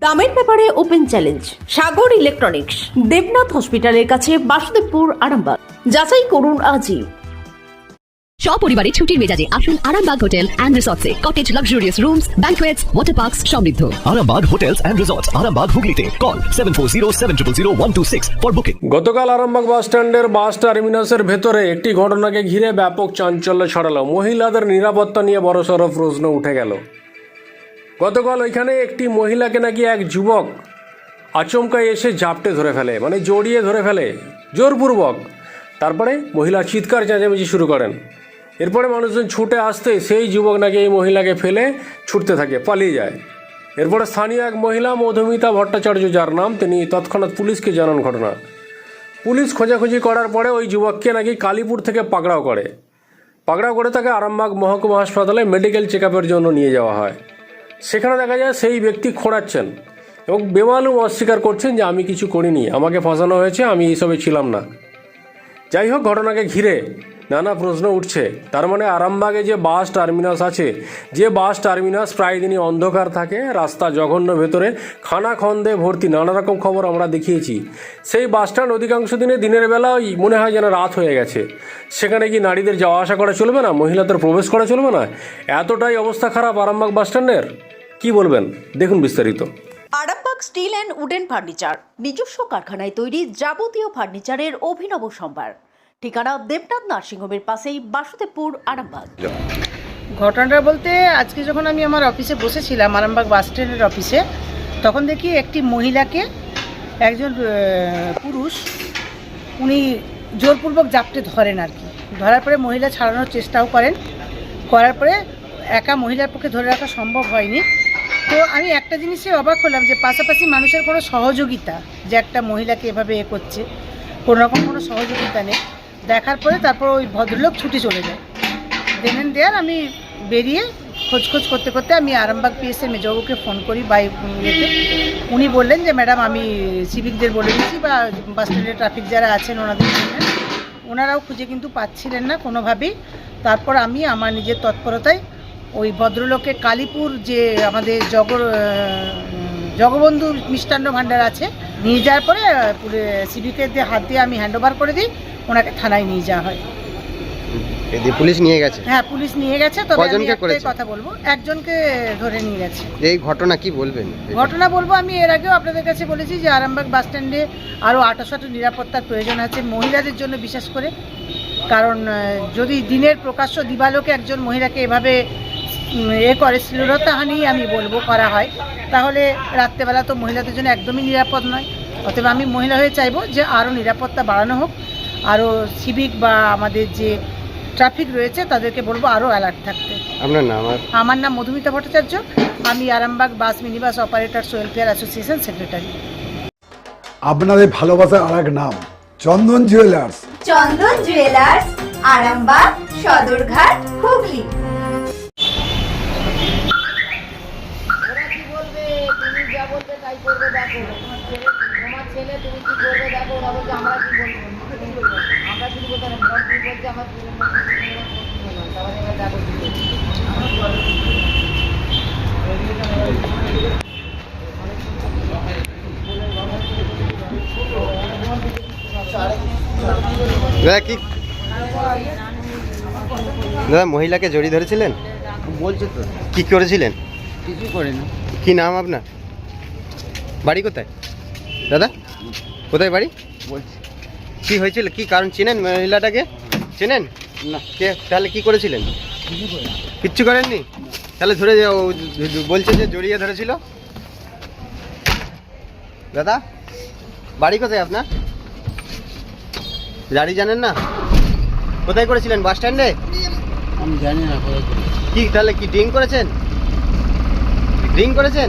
দামের ব্যাপারে open challenge Sagar electronics Debnath হসপিটালের কাছে বাসুদেবপুর আরামবাগ। যাচাই করুন আজই। সপরিবারে ছুটির মেজাজে আসুন Arambagh hotel and রিসর্টসে। Cottage luxurious rooms banquets water parks সমৃদ্ধ। Arambag Hotels and Resorts, Arambag Hooghly Call 740 for booking. গতকাল আরামবাগ বাস স্ট্যান্ডের বাস টার্মিনাসের ভেতরে একটি ঘটনাকে ঘিরে ব্যাপক চাঞ্চল্য ছড়ালো। মহিলাদের নিরাপত্তা নিয়ে বড়সড় প্রশ্ন উঠে গেল। গতকাল ওইখানে একটি মহিলাকে নাকি এক যুবক আচমকাই এসে জাপটে ধরে ফেলে মানে জড়িয়ে ধরে ফেলে, জোরপূর্বক। তারপরে মহিলা চিৎকার চেঁচামেচি শুরু করেন। এরপরে মানুষজন ছুটে আসতে সেই যুবক নাকি এই মহিলাকে ফেলে ছুটতে থাকে, পালিয়ে যায়। এরপরে স্থানীয় এক মহিলা মধুমিতা ভট্টাচার্য, যার নাম, তিনি তৎক্ষণাৎ পুলিশকে জানান ঘটনা। পুলিশ খোঁজাখুঁজি করার পরে ওই যুবককে নাকি কালীপুর থেকে পাকড়াও করে। পাকড়াও করে তাকে আরামবাগ মহকুমা হাসপাতালে মেডিকেল চেক জন্য নিয়ে যাওয়া হয়। সেখানে দেখা যায় সেই ব্যক্তি খোঁড়াচ্ছেন এবং বেমালুম অস্বীকার করছেন যে আমি কিছু করিনি, আমাকে ফাঁসানো হয়েছে, আমি এইসবে ছিলাম না। যাই হোক, ঘটনাকে ঘিরে নানা প্রশ্ন উঠছে। তার মানে আরামবাগে যে বাস টার্মিনাস আছে, যে বাস টার্মিনাস প্রায় দিনই অন্ধকার থাকে, রাস্তা জঘন্য ভেতরে খানাখন্দে ভর্তি নানা রকম খবর আমরা দেখিয়েছি। সেই বাস স্ট্যান্ড অধিকাংশ দিনে দিনের বেলা মনে হয় যেন রাত হয়ে গেছে। সেখানে কি নারীদের যাওয়া আসা করা চলবে না? মহিলাদের প্রবেশ করা চলবে না? এতটাই অবস্থা খারাপ আরামবাগ বাস স্ট্যান্ডের? কী বলবেন? দেখুন বিস্তারিত। Arambagh steel and wooden furniture, নিজস্ব কারখানায় তৈরি যাবতীয় ফার্নিচারের অভিনব সম্ভার। ঠিকানা দেবনাথ নার্সিংহোমের পাশেই বাসুদেবপুর, আরামবাগ। ঘটনাটা বলতে আজকে যখন আমি আমার অফিসে বসেছিলাম, আরামবাগ বাস স্ট্যান্ডের অফিসে, তখন দেখি একটি মহিলাকে একজন পুরুষ, উনি জোরপূর্বক জাপটে ধরেন আর কি। ধরার পরে মহিলা ছাড়ানোর চেষ্টাও করেন। করার পরে একা মহিলার পক্ষে ধরে রাখা সম্ভব হয়নি। তো আমি একটা জিনিসে অবাক হলাম যে পাশাপাশি মানুষের কোনো সহযোগিতা যে একটা মহিলাকে এভাবে এ করছে, কোনোরকম কোনো সহযোগিতা নেই। দেখার পরে তারপর ওই ভদ্রলোক ছুটি চলে যায়। দেন দেয়ার আমি বেরিয়ে খোঁজ খোঁজ করতে করতে আমি আরামবাগ পিএসএ মেজবাবুকে ফোন করি বাই ইয়েতে। উনি বললেন যে ম্যাডাম আমি সিভিকদের বলে দিচ্ছি বা বাস স্ট্যান্ডে ট্রাফিক যারা আছেন, ওনাদের বললেন ওনারাও খুঁজে কিন্তু পাচ্ছিলেন না কোনোভাবেই। তারপর আমি আমার নিজের তৎপরতায় ওই ভদ্রলোকে কালীপুর যে আমাদের জগ জগবন্ধু মিষ্টান্ন ভাণ্ডার আছে, নিয়ে যাওয়ার পরে সিভিকের দিয়ে হাত দিয়ে আমি হ্যান্ডওভার করে দিই। ওনাকে থানায় নিয়ে যাওয়া হয়। পুলিশ নিয়ে গেছে? হ্যাঁ পুলিশ নিয়ে গেছে তবে আমি একটাই কথা বলব একজনকে ধরে নিয়ে গেছে। এই ঘটনা কি বলবেন? ঘটনা বলব আমি এর আগেও আপনাদের কাছে বলেছি যে আরামবাগ বাস স্ট্যান্ডে আরও আটাশাটো নিরাপত্তার প্রয়োজন আছে মহিলাদের জন্য বিশেষ করে। কারণ যদি দিনের প্রকাশ্য দিবালোকে একজন মহিলাকে এভাবে এ করে শ্লীলতাহানি আমি বলব করা হয় তাহলে রাত্রেবেলা তো মহিলাদের জন্য একদমই নিরাপদ নয়। অতএব আমি মহিলা হয়ে চাইব যে আরও নিরাপত্তা বাড়ানো হোক আরও সিভিক বা আমাদের যে ট্রাফিক রয়েছে তাদেরকে বলব আরও অ্যালার্ট থাকতে। আপনার নাম আমার নাম মধুমিতা ভট্টাচার্য। আমি Arambagh bus minibus operators welfare association secretary আপনাদের ভালোবাসার আর এক নাম চন্দন জুয়েলার্স চন্দন জুয়েলার্স আরামবাগ সদরঘাট হুগলি। দাদা কি? দাদা মহিলাকে জড়িয়ে ধরেছিলেন? বলছে তো। কি করেছিলেন? কিছু করে না কি নাম আপনার? বাড়ি কোথায়? দাদা কোথায় বাড়ি? বলছে। কি হয়েছিল? কি কারণ চেনেন মহিলাটাকে? চেনেন? না। কে? তাহলে কি করেছিলেন? কিছু কিচ্ছু করেননি? তাহলে ধরে ও বলছে যে জড়িয়ে ধরেছিল? দাদা বাড়ি কোথায় আপনার? গাড়ি জানেন না? কোথায় করেছিলেন? বাস স্ট্যান্ডে? আমি জানি না কি তাহলে কি ড্রিঙ্ক করেছেন? ড্রিঙ্ক করেছেন?